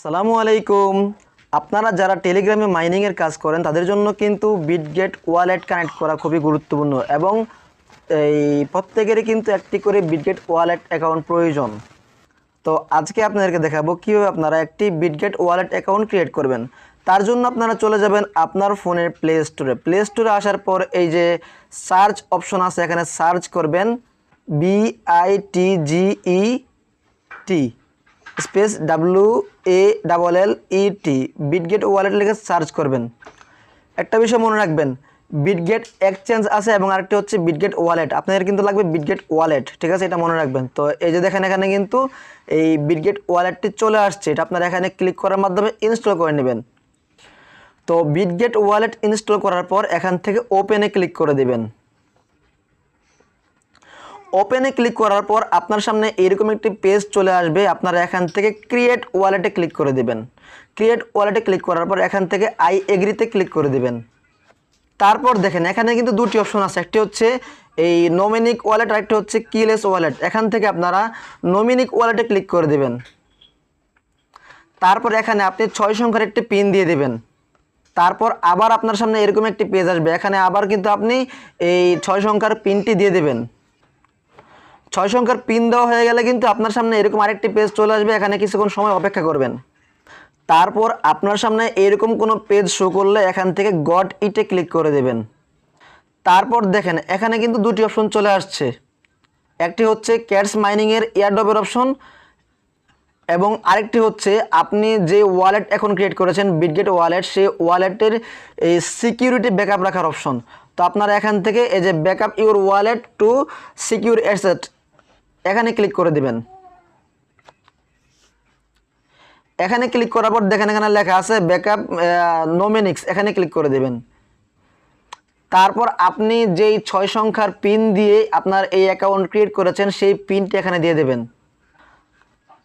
সালামু আলাইকুম। আপনারা যারা টেলিগ্রামে মাইনিংয়ের কাজ করেন, তাদের জন্য কিন্তু বিটগেট ওয়ালেট কানেক্ট করা খুবই গুরুত্বপূর্ণ এবং এই প্রত্যেকেরই কিন্তু একটি করে বিটগেট ওয়ালেট অ্যাকাউন্ট প্রয়োজন। তো আজকে আপনাদেরকে দেখাবো কীভাবে আপনারা একটি বিটগেট ওয়ালেট অ্যাকাউন্ট ক্রিয়েট করবেন। তার জন্য আপনারা চলে যাবেন আপনার ফোনের প্লে স্টোরে প্লে স্টোরে আসার পর এই যে সার্চ অপশন আছে, এখানে সার্চ করবেন B I T G E T space W A double L E T Bitget wallet লিখে সার্চ করবেন। একটা বিষয় মনে রাখবেন বিটগেট এক্সচেঞ্জ আছে এবং আরেকটি হচ্ছে বিটগেট ওয়ালেট আপনাদের কিন্তু লাগবে বিটগেট ওয়ালেট ঠিক আছে? এটা মনে রাখবেন। তো এই যে দেখেন, এখানে কিন্তু এই বিটগেট ওয়ালেটটি চলে আসছে। এটা আপনারা এখানে ক্লিক করার মাধ্যমে ইনস্টল করে নেবেন। তো বিটগেট ওয়ালেট ইনস্টল করার পর এখান থেকে ওপেনে ক্লিক করে দেবেন। ওপেনে ক্লিক করার পর আপনার সামনে এরকম একটি পেজ চলে আসবে। আপনারা এখান থেকে ক্রিয়েট ওয়ালেটে ক্লিক করে দেবেন। ক্রিয়েট ওয়ালেটে ক্লিক করার পর এখান থেকে আই এগ্রিতে ক্লিক করে দেবেন। তারপর দেখেন, এখানে কিন্তু দুটি অপশন আছে। একটি হচ্ছে এই নমিনিক ওয়ালেট আর একটি হচ্ছে কিলেস ওয়ালেট এখান থেকে আপনারা নমিনিক ওয়ালেটে ক্লিক করে দেবেন। তারপর এখানে আপনি ছয় সংখ্যার একটি পিন দিয়ে দেবেন। তারপর আবার আপনার সামনে এরকম একটি পেজ আসবে। এখানে আবার কিন্তু আপনি এই ছয় সংখ্যার পিনটি দিয়ে দেবেন। ছয় সংখ্যার পিন দেওয়া হয়ে গেলে কিন্তু আপনার সামনে এরকম আরেকটি পেজ চলে আসবে, এখানে কিছুক্ষণ সময় অপেক্ষা করবেন। তারপর আপনার সামনে এরকম কোনো পেজ শো করলে এখান থেকে গড ইটে ক্লিক করে দেবেন। তারপর দেখেন, এখানে কিন্তু দুটি অপশন চলে আসছে। একটি হচ্ছে ক্যাটস মাইনিংয়ের এয়ারডপের অপশন এবং আরেকটি হচ্ছে আপনি যে ওয়ালেট এখন ক্রিয়েট করেছেন বিটগেট ওয়ালেট সেই ওয়ালেটের এই সিকিউরিটি ব্যাকআপ রাখার অপশন তো আপনারা এখান থেকে এই যে backup your wallet to secure asset এখানে ক্লিক করে দিবেন। এখানে ক্লিক করার পর দেখেন এখানে লেখা আছে ব্যাকআপ নোমেনিক্স এখানে ক্লিক করে দেবেন। তারপর আপনি যেই ছয় সংখ্যার পিন দিয়ে আপনার এই অ্যাকাউন্ট ক্রিয়েট করেছেন, সেই পিনটি এখানে দিয়ে দেবেন।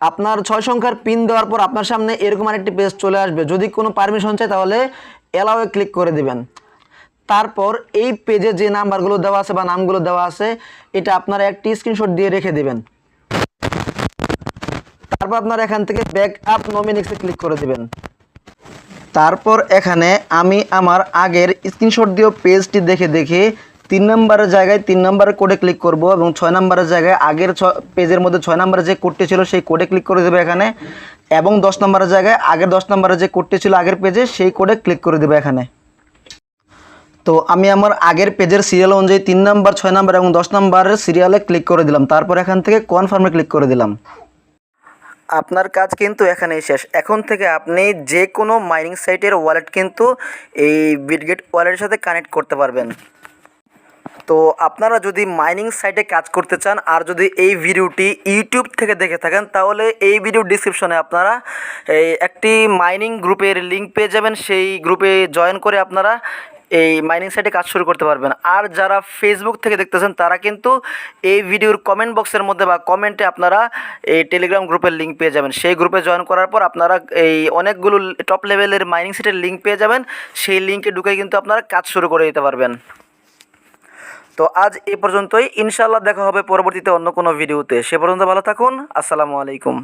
আপনার ছয় সংখ্যার পিন দেওয়ার পর আপনার সামনে এরকম আরেকটি পেজ চলে আসবে। যদি কোনো পারমিশন চাই তাহলে অ্যালাওয়ে ক্লিক করে দিবেন। তারপর এই পেজে যে নাম্বারগুলো দেওয়া আছে বা নামগুলো দেওয়া আছে, এটা আপনারা একটি স্ক্রিনশট দিয়ে রেখে দিবেন। তারপর আপনারা এখান থেকে ব্যাক আপ নমিনিক্সে ক্লিক করে দিবেন। তারপর এখানে আমি আমার আগের স্ক্রিনশট দিয়েও পেজটি দেখে দেখে তিন নম্বরের জায়গায় তিন নম্বরের কোডে ক্লিক করব এবং ছয় নম্বরের জায়গায় আগের ছ পেজের মধ্যে ছয় নম্বরের যে কোডটি ছিল সেই কোডে ক্লিক করে দেবে এখানে এবং দশ নম্বরের জায়গায় আগের দশ নম্বরের যে কোডটি ছিল আগের পেজে সেই কোডে ক্লিক করে দেবে এখানে। তো আমি আমার আগের পেজের সিরিয়াল অনুযায়ী তিন নাম্বার, ছয় নাম্বার এবং দশ নাম্বারের সিরিয়ালে ক্লিক করে দিলাম। তারপর এখান থেকে কনফার্মে ক্লিক করে দিলাম। আপনার কাজ কিন্তু এখানেই শেষ। এখন থেকে আপনি যে কোনো মাইনিং সাইটের ওয়ালেট কিন্তু এই বিটগেট ওয়ালেটের সাথে কানেক্ট করতে পারবেন। তো আপনারা যদি মাইনিং সাইটে কাজ করতে চান আর যদি এই ভিডিওটি ইউটিউব থেকে দেখে থাকেন, তাহলে এই ভিডিও ডিসক্রিপশনে আপনারা এই একটি মাইনিং গ্রুপের লিঙ্ক পেয়ে যাবেন। সেই গ্রুপে জয়েন করে আপনারা এই মাইনিং সাইটে কাজ শুরু করতে পারবেন। আর যারা ফেসবুক থেকে দেখতেছেন, তারা কিন্তু এই ভিডিওর কমেন্ট বক্সের মধ্যে বা কমেন্টে আপনারা এই টেলিগ্রাম গ্রুপের লিঙ্ক পেয়ে যাবেন। সেই গ্রুপে জয়েন করার পর আপনারা এই অনেকগুলো টপ লেভেলের মাইনিং সাইটের লিঙ্ক পেয়ে যাবেন। সেই লিঙ্কে ঢুকে কিন্তু আপনারা কাজ শুরু করে দিতে পারবেন। তো আজ এ পর্যন্তই। ইনশাল্লাহ দেখা হবে পরবর্তীতে অন্য কোনো ভিডিওতে সে পর্যন্ত ভালো থাকুন। আসসালামু আলাইকুম।